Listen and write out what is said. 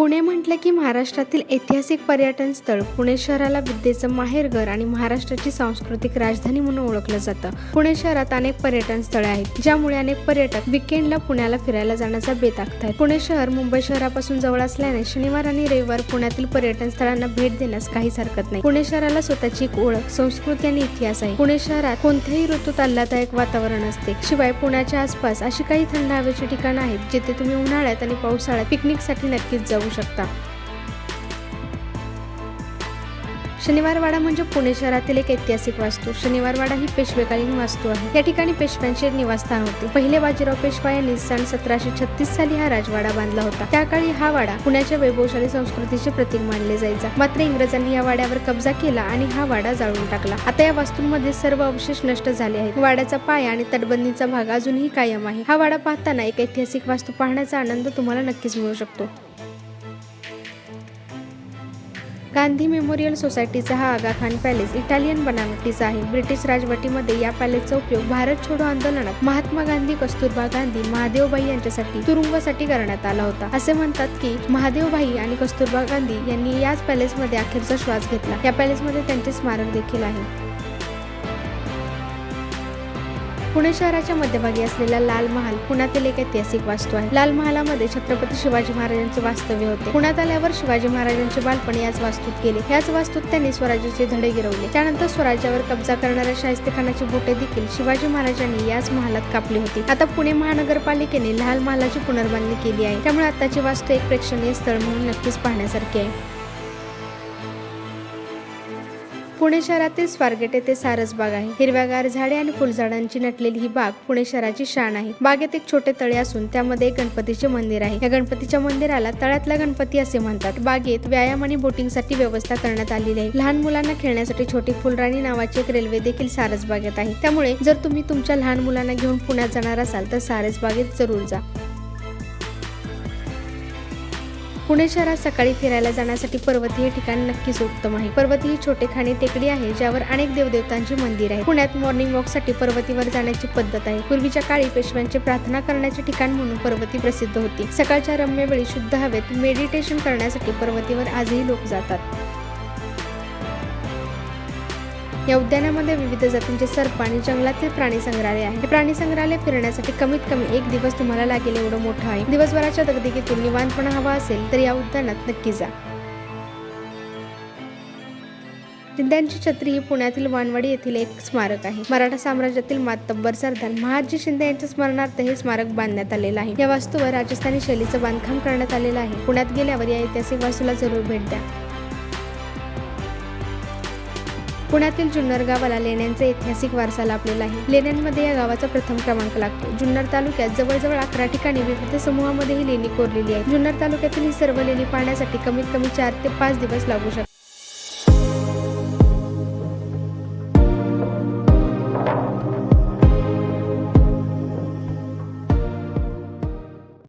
पुणे म्हटलं की महाराष्ट्रातील ऐतिहासिक पर्यटन स्थळ पुणे शहराला विद्येचं माहेरघर आणि महाराष्ट्राची सांस्कृतिक राजधानी म्हणून ओळखलं जातं. पुणे शहरात अनेक पर्यटन स्थळे आहेत ज्यामुळे अनेक पर्यटक विकेंडला पुण्याला फिरायला जाण्याचा बेत आखतात पुणे शहर मुंबई शहरापासून जवळ असल्याने शनिवार आणि रविवार पुण्यातील पर्यटन स्थळांना भेट देण्यास काहीच हरकत नाही. पुणे शहराला स्वतःची एक ओळख संस्कृती आणि इतिहास आहे. पुणे शहरात कोणत्याही ऋतूत आल्हादायक वातावरण असते. शिवाय पुण्याच्या आसपास अशी काही थंड हवेची ठिकाणं आहेत जिथे तुम्ही उन्हाळ्यात आणि पावसाळ्यात पिकनिकसाठी नक्कीच जाऊ शकता. शनिवारवाडा म्हणजे पुणे शहरातील एक ऐतिहासिक वास्तू. शनिवारवाडा ही पेशवेकालीन वास्तू आहे. या ठिकाणी पेशव्यांचे निवासस्थान होते. पहिले बाजीराव पेशवा यांनी सन सतराशे छत्तीस साली हा राजवाडा बांधला होता. त्या काळी हा वाडा पुण्याच्या वैभवशाली संस्कृतीचे प्रतीक मानले जायचा. मात्र इंग्रजांनी या वाड्यावर कब्जा केला आणि हा वाडा जाळून टाकला. आता या वास्तूंमध्ये सर्व अवशेष नष्ट झाले आहेत. वाड्याचा पाया आणि तटबंदीचा भाग अजूनही कायम आहे. हा वाडा पाहताना एक ऐतिहासिक वास्तू पाहण्याचा आनंद तुम्हाला नक्कीच मिळू शकतो. गांधी मेमोरियल सोसायटीचा हा आगा खान पॅलेस इटालियन बनावटीचा आहे. ब्रिटिश राजवटीमध्ये या पॅलेसचा उपयोग भारत छोडो आंदोलनात महात्मा गांधी कस्तुरबा गांधी महादेवबाई यांच्यासाठी तुरुंगासाठी करण्यात आला होता. असे म्हणतात की महादेवबाई आणि कस्तुरबा गांधी यांनी याच पॅलेसमध्ये अखेरचा श्वास घेतला. या पॅलेसमध्ये त्यांचे स्मारक देखील आहे. पुणे शहराच्या मध्यभागी असलेला लाल महाल पुण्यातील एक ऐतिहासिक वास्तू आहे. लाल महालामध्ये छत्रपती शिवाजी महाराजांचे वास्तव्य होते. पुण्यात आल्यावर शिवाजी महाराजांचे बालपण याच वास्तूत गेले. याच वास्तूत त्यांनी स्वराज्याचे धडे गिरवले. त्यानंतर स्वराज्यावर कब्जा करणाऱ्या शाहिस्तेखानाची बोटे देखील शिवाजी महाराजांनी याच महालात कापली होती. आता पुणे महानगरपालिकेने लाल महालाची पुनर्बांधणी केली आहे. त्यामुळे आताची वास्तू एक प्रेक्षणीय स्थळ म्हणून नक्कीच पाहण्यासारखी आहे. पुणे शहरातील स्वारगेट येथे सारसबाग आहे. हिरव्यागार झाडे आणि फुलझाडांची नटलेली ही बाग पुणे शहराची शान आहे. बागेत एक छोटे तळे असून त्यामध्ये एक गणपतीचे मंदिर आहे. या गणपतीच्या मंदिराला तळ्यातला गणपती असे म्हणतात. बागेत व्यायाम आणि बोटिंगसाठी व्यवस्था करण्यात आलेली आहे. लहान मुलांना खेळण्यासाठी छोटी फुलराणी नावाची एक रेल्वे देखील सारसबागेत आहे. त्यामुळे जर तुम्ही तुमच्या लहान मुलांना घेऊन पुण्यात जाणार असाल तर सारसबागेत जरूर जा. पुणे शहरात सकाळी फिरायला जाण्यासाठी पर्वतीय हे ठिकाण नक्कीच उत्तम आहे. पर्वती ही छोटे खाणी टेकडी आहे ज्यावर अनेक देवदेवतांची मंदिर आहे पुण्यात मॉर्निंग वॉकसाठी पर्वतीवर जाण्याची पद्धत आहे. पूर्वीच्या काळी पेशव्यांचे प्रार्थना करण्याचे ठिकाण म्हणून पर्वती प्रसिद्ध होती. सकाळच्या रम्य वेळी शुद्ध हवेत मेडिटेशन करण्यासाठी पर्वतीवर आजही लोक जातात. या उद्यानामध्ये विविध जातींचे सर्प आणि जंगलातील प्राणी संग्रहालय आहे. हे प्राणी संग्रहालय फिरण्यासाठी कमीत कमी एक दिवस तुम्हाला लागेल एवढं मोठं आहे. दिवसभराच्या दगदगीतून निवांतपणा हवा असेल तर या उद्यानात नक्की जा. शिंद्यांची छत्री ही पुण्यातील वानवाडी येथील एक स्मारक आहे. मराठा साम्राज्यातील मातब्बर सरदार महाजी शिंदे यांच्या स्मरणार्थ हे स्मारक बांधण्यात आलेलं आहे. या वास्तूवर राजस्थानी शैलीचं बांधकाम करण्यात आलेलं आहे. पुण्यात गेल्यावर या ऐतिहासिक वास्तूला जरूर भेट द्या. पुण्यातील जुन्नर गावाला लेण्यांचा ऐतिहासिक वारसा लाभलेला आहे. लेण्यांमध्ये या गावाचा प्रथम क्रमांक लागतो. जुन्नर तालुक्यात जवळजवळ अकरा ठिकाणी विविध समूहामध्ये ही लेणी कोरलेली आहे जुन्नर तालुक्यातील ही सर्व लेणी पाहण्यासाठी कमीत कमी चार ते पाच दिवस लागू शकतात.